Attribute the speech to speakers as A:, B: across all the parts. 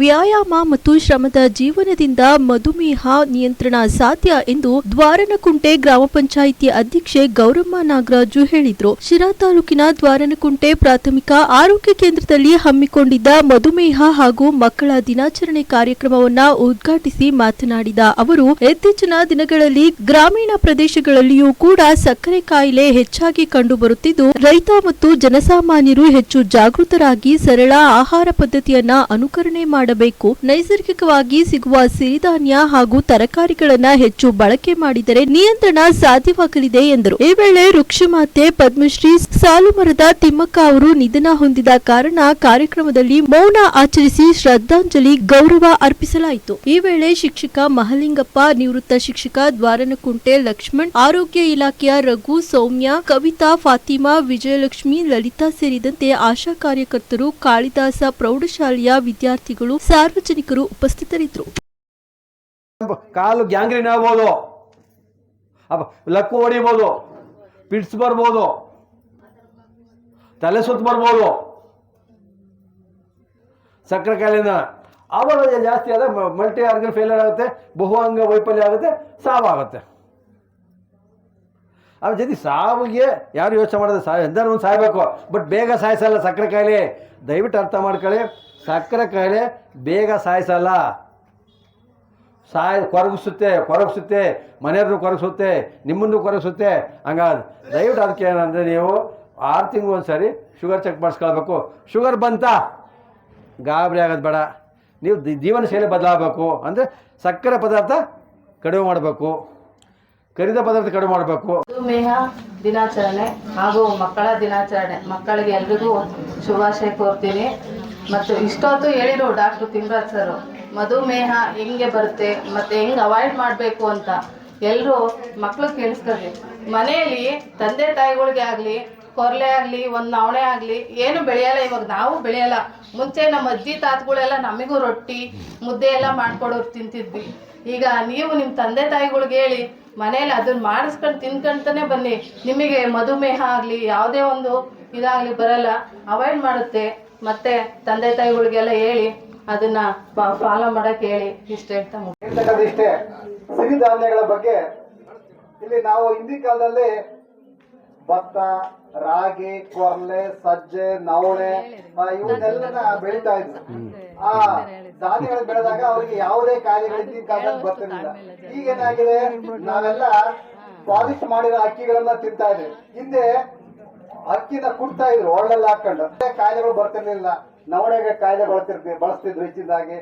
A: ವ್ಯಾಯಾಮ ಮತ್ತು ಶ್ರಮದ ಜೀವನದಿಂದ ಮಧುಮೇಹ ನಿಯಂತ್ರಣ ಸಾಧ್ಯ ಎಂದು ದ್ವಾರನಕುಂಟೆ ಗ್ರಾಮ ಪಂಚಾಯಿತಿ ಅಧ್ಯಕ್ಷೆ ಗೌರಮ್ಮ ನಾಗರಾಜು ಹೇಳಿದರು. ಶಿರಾ ತಾಲೂಕಿನ ದ್ವಾರನಕುಂಟೆ ಪ್ರಾಥಮಿಕ ಆರೋಗ್ಯ ಕೇಂದ್ರದಲ್ಲಿ ಹಮ್ಮಿಕೊಂಡಿದ್ದ ಮಧುಮೇಹ ಹಾಗೂ ಮಕ್ಕಳ ದಿನಾಚರಣೆ ಕಾರ್ಯಕ್ರಮವನ್ನ ಉದ್ಘಾಟಿಸಿ ಮಾತನಾಡಿದ ಅವರು ಇತ್ತೀಚಿನ ದಿನಗಳಲ್ಲಿ ಗ್ರಾಮೀಣ ಪ್ರದೇಶಗಳಲ್ಲಿಯೂ ಕೂಡ ಸಕ್ಕರೆ ಕಾಯಿಲೆ ಹೆಚ್ಚಾಗಿ ಕಂಡುಬರುತ್ತಿದ್ದು, ರೈತ ಮತ್ತು ಜನಸಾಮಾನ್ಯರು ಹೆಚ್ಚು ಜಾಗೃತರಾಗಿ ಸರಳ ಆಹಾರ ಪದ್ಧತಿಯನ್ನ ಅನುಕರಣೆ ಮಾಡಬೇಕು. ನೈಸರ್ಗಿಕವಾಗಿ ಸಿಗುವ ಸಿರಿಧಾನ್ಯ ಹಾಗೂ ತರಕಾರಿಗಳನ್ನ ಹೆಚ್ಚು ಬಳಕೆ ಮಾಡಿದರೆ ನಿಯಂತ್ರಣ ಸಾಧ್ಯವಾಗಲಿದೆ ಎಂದರು. ಈ ವೇಳೆ ವೃಕ್ಷಮಾತೆ ಪದ್ಮಶ್ರೀ ಸಾಲುಮರದ ತಿಮ್ಮಕ್ಕ ಅವರು ನಿಧನ ಹೊಂದಿದ ಕಾರಣ ಕಾರ್ಯಕ್ರಮದಲ್ಲಿ ಮೌನ ಆಚರಿಸಿ ಶ್ರದ್ಧಾಂಜಲಿ ಗೌರವ ಅರ್ಪಿಸಲಾಯಿತು. ಈ ವೇಳೆ ಶಿಕ್ಷಕ ಮಹಲಿಂಗಪ್ಪ, ನಿವೃತ್ತ ಶಿಕ್ಷಕ ದ್ವಾರನಕುಂಟೆ ಲಕ್ಷ್ಮಣ್, ಆರೋಗ್ಯ ಇಲಾಖೆಯ ರಘು ಸೌಮ್ಯ, ಕವಿತಾ ಫಾತಿಮಾ, ವಿಜಯಲಕ್ಷ್ಮಿ, ಲಲಿತಾ ಸೇರಿದಂತೆ ಆಶಾ ಕಾರ್ಯಕರ್ತರು, ಕಾಳಿದಾಸ ಪ್ರೌಢಶಾಲೆಯ ವಿದ್ಯಾರ್ಥಿಗಳು ಸಾರ್ವಜನಿಕರು ಉಪಸ್ಥಿತರಿದ್ದರು.
B: ಕಾಲು ಗ್ಯಾಂಗ್ರೀನ್ ಆಗ್ಬೋದು. ಲಕ್ಕು ಹೊಡಿಬೋದು. ಪಿಟ್ಸ್ ಬರ್ಬೋದು. ತಲೆ ಸುತ್ತ ಬರ್ಬೋದು. ಸಕ್ಕರೆ ಕಾಯಿಲೆನ ಆವಾಗ ಜಾಸ್ತಿ ಆದ ಮಲ್ಟಿ ಆರ್ಗನ್ ಫೇಲಿಯರ್ ಆಗುತ್ತೆ ಬಹು ಅಂಗ ವೈಫಲ್ಯ ಆಗುತ್ತೆ, ಸಾವಾಗುತ್ತೆ. ಅದ್ರ ಜೊತೆ ಸಾವಿಗೆ ಯಾರು ಯೋಚನೆ ಮಾಡಿದ್ರೆ ಸಾಯ ಎಂದಾರು ಒಂದು ಸಾಯ್ಬೇಕು, ಬಟ್ ಬೇಗ ಸಾಯಿಸಲ್ಲ ಸಕ್ಕರೆ ಕಾಯಿಲೆ ದಯವಿಟ್ಟು ಅರ್ಥ ಮಾಡ್ಕೊಳ್ಳಿ. ಸಕ್ಕರೆ ಕಾಯಿಲೆ ಬೇಗ ಸಾಯಿಸಲ್ಲ. ಸಾಯ, ಕೊರಗಿಸುತ್ತೆ ಕೊರಗಿಸುತ್ತೆ, ಮನೆಯವ್ರನ್ನೂ ಕೊರಗಿಸುತ್ತೆ, ನಿಮ್ಮನ್ನು ಕೊರಗಿಸುತ್ತೆ. ಹಂಗಾದ್ರೆ ದಯವಿಟ್ಟು ಅದಕ್ಕೆ ಏನಂದರೆ ನೀವು ಆರು ತಿಂಗಳು ಒಂದು ಶುಗರ್ ಚೆಕ್ ಮಾಡಿಸ್ಕೊಳ್ಬೇಕು. ಶುಗರ್ ಬಂತಾ, ಗಾಬರಿ ಆಗೋದು ಬೇಡ. ನೀವು ಜೀವನ ಶೈಲಿ ಬದಲಾಗಬೇಕು. ಅಂದರೆ ಸಕ್ಕರೆ ಪದಾರ್ಥ ಕಡಿಮೆ ಮಾಡಬೇಕು. ಕರಿದ ಪದಾರ್ಥ ಕಡಿಮೆ ಮಾಡಬೇಕು.
C: ಮಧುಮೇಹ ದಿನಾಚರಣೆ ಹಾಗೂ ಮಕ್ಕಳ ದಿನಾಚರಣೆ. ಮಕ್ಕಳಿಗೆ ಎಲ್ರಿಗೂ ಶುಭಾಶಯ ಕೋರ್ತೀನಿ. ಮತ್ತು ಇಷ್ಟೊತ್ತು ಹೇಳಿರು ಡಾಕ್ಟರ್ ತಿಮ್ರಾಜ್ ಸರ್ ಮಧುಮೇಹ ಹೆಂಗೆ ಬರುತ್ತೆ ಮತ್ತು ಹೆಂಗೆ ಅವಾಯ್ಡ್ ಮಾಡಬೇಕು ಅಂತ ಎಲ್ಲರೂ ಮಕ್ಕಳು ಕೇಳಿಸ್ಕೊಳ್ಳಿ ಮನೆಯಲ್ಲಿ ತಂದೆ ತಾಯಿಗಳಿಗೆ ಆಗಲಿ, ಕೊರಲೆ ಆಗಲಿ, ಒಂದು ನವಣೆ ಆಗಲಿ, ಏನು ಬೆಳೆಯಲ್ಲ ಇವಾಗ, ನಾವು ಬೆಳೆಯಲ್ಲ. ಮುಂಚೆ ನಮ್ಮ ಅಜ್ಜಿ ತಾತಗಳೆಲ್ಲ ನಮಗೂ ರೊಟ್ಟಿ, ಮುದ್ದೆ ಎಲ್ಲ ಮಾಡ್ಕೊಡೋರು ತಿಂತಿದ್ವಿ. ಈಗ ನೀವು ನಿಮ್ಮ ತಂದೆ ತಾಯಿಗಳಿಗೆ ಹೇಳಿ ಮನೇಲಿ ಅದನ್ನ ಮಾಡಿಸ್ಕೊಂಡು ತಿನ್ಕೊಂತಾನೆ ಬನ್ನಿ. ನಿಮಗೆ ಮಧುಮೇಹ ಆಗಲಿ, ಯಾವುದೇ ಒಂದು ಇದಾಗಲಿ ಬರಲ್ಲ ಅವಾಯ್ಡ್ ಮಾಡುತ್ತೆ. ಮತ್ತೆ ತಂದೆ ತಾಯಿಗಳಿಗೆಲ್ಲ ಹೇಳಿ ಅದನ್ನ ಫಾಲೋ ಮಾಡಕ್ ಹೇಳಿ ಇಷ್ಟ ಹೇಳ್ತಾ
D: ಇಷ್ಟೇ. ಸಿರಿಧಾನ್ಯಗಳ ಬಗ್ಗೆ ಇಲ್ಲಿ ನಾವು ಹಿಂದಿನ ಕಾಲದಲ್ಲಿ ಭತ್ತ, ರಾಗಿ, ಕೊರ್ಲೆ, ಸಜ್ಜೆ, ನವಣೆ ಇವನ್ನೆಲ್ಲ ಬೆಳಿತಾ ಬೆಳೀತಾ ಇದ್ರು ಆ ಧಾನ್ಯಗಳು ಬೆಳೆದಾಗ ಅವ್ರಿಗೆ ಯಾವುದೇ ಕಾಯಿಲೆಗಳು ಹಿಂದಿನ ಕಾಲದಲ್ಲಿ ಬರ್ತಿರ್ಲಿಲ್ಲ. ಈಗೇನಾಗಿದೆ ನಾವೆಲ್ಲ ಪಾಲಿಶ್ ಮಾಡಿರೋ ಅಕ್ಕಿಗಳನ್ನ ತಿಂತಾ ಇದ್ದೀವಿ. ಹಿಂದೆ ಅಕ್ಕಿನ ಕುಡ್ತಾ ಇದ್ರು, ಒಳ್ಳೆಲ್ಲ ಹಾಕೊಂಡು. ಕಾಯಿಲೆಗಳು ಬರ್ತಿರ್ಲಿಲ್ಲ. ನವಣೆಗೆ ಕಾಯಿಲೆ ಬಳಸ್ತಿರ್ತಿ ಬಳಸ್ತಿದ್ರು ಹೆಚ್ಚಿನದಾಗಿ.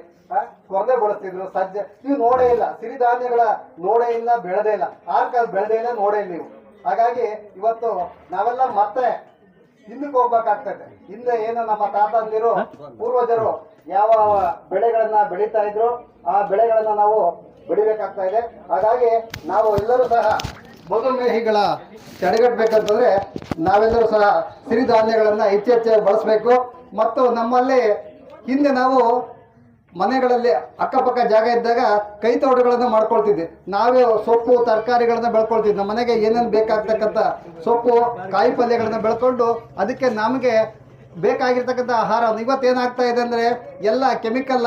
D: ಸ್ಪರ್ಧೆ ಬಳಸ್ತಿದ್ರು. ಸಜ್ಜೆ ನೀವು ನೋಡೇ ಇಲ್ಲ. ಸಿರಿಧಾನ್ಯಗಳ ನೋಡೇ ಇಲ್ಲ, ಬೆಳೆದೇ ಇಲ್ಲ. ಆರ್ ಕಾಲ ಬೆಳೆದೇ ಇಲ್ಲ, ನೋಡೇ ಇಲ್ಲ ನೀವು ಹಾಗಾಗಿ ಇವತ್ತು ನಾವೆಲ್ಲ ಮತ್ತೆ ಹಿಂದಕ್ಕೆ ಹೋಗ್ಬೇಕಾಗ್ತದೆ. ಹಿಂದೆ ಏನು ನಮ್ಮ ತಾತಂದಿರು ಪೂರ್ವಜರು ಯಾವ ಬೆಳೆಗಳನ್ನ ಬೆಳೀತಾ ಇದ್ರು, ಆ ಬೆಳೆಗಳನ್ನ ನಾವು ಬೆಳಿಬೇಕಾಗ್ತಾ ಇದೆ. ಹಾಗಾಗಿ ನಾವು ಎಲ್ಲರೂ ಸಹ ಮಧುಮೇಹಿಗಳ ತಡೆಗಟ್ಟಬೇಕಂತಂದ್ರೆ ನಾವೆಲ್ಲರೂ ಸಹ ಸಿರಿಧಾನ್ಯಗಳನ್ನ ಹೆಚ್ಚೆಚ್ಚಾಗಿ ಬಳಸಬೇಕು. ಮತ್ತು ನಮ್ಮಲ್ಲಿ ಹಿಂದೆ ನಾವು ಮನೆಗಳಲ್ಲಿ ಅಕ್ಕಪಕ್ಕ ಜಾಗ ಇದ್ದಾಗ ಕೈ ತೋಟಗಳನ್ನು ಮಾಡ್ಕೊಳ್ತಿದ್ವಿ. ನಾವೇ ಸೊಪ್ಪು, ತರಕಾರಿಗಳನ್ನು ಬೆಳ್ಕೊಳ್ತಿದ್ವಿ. ನಮ್ಮ ಮನೆಗೆ ಏನೇನು ಬೇಕಾಗ್ತಕ್ಕಂಥ ಸೊಪ್ಪು, ಕಾಯಿ ಪಲ್ಯಗಳನ್ನು ಬೆಳ್ಕೊಂಡು ಅದಕ್ಕೆ ನಮಗೆ ಬೇಕಾಗಿರ್ತಕ್ಕಂಥ ಆಹಾರ ಇವತ್ತೇನಾಗ್ತಾ ಇದೆ ಅಂದರೆ ಎಲ್ಲ ಕೆಮಿಕಲ್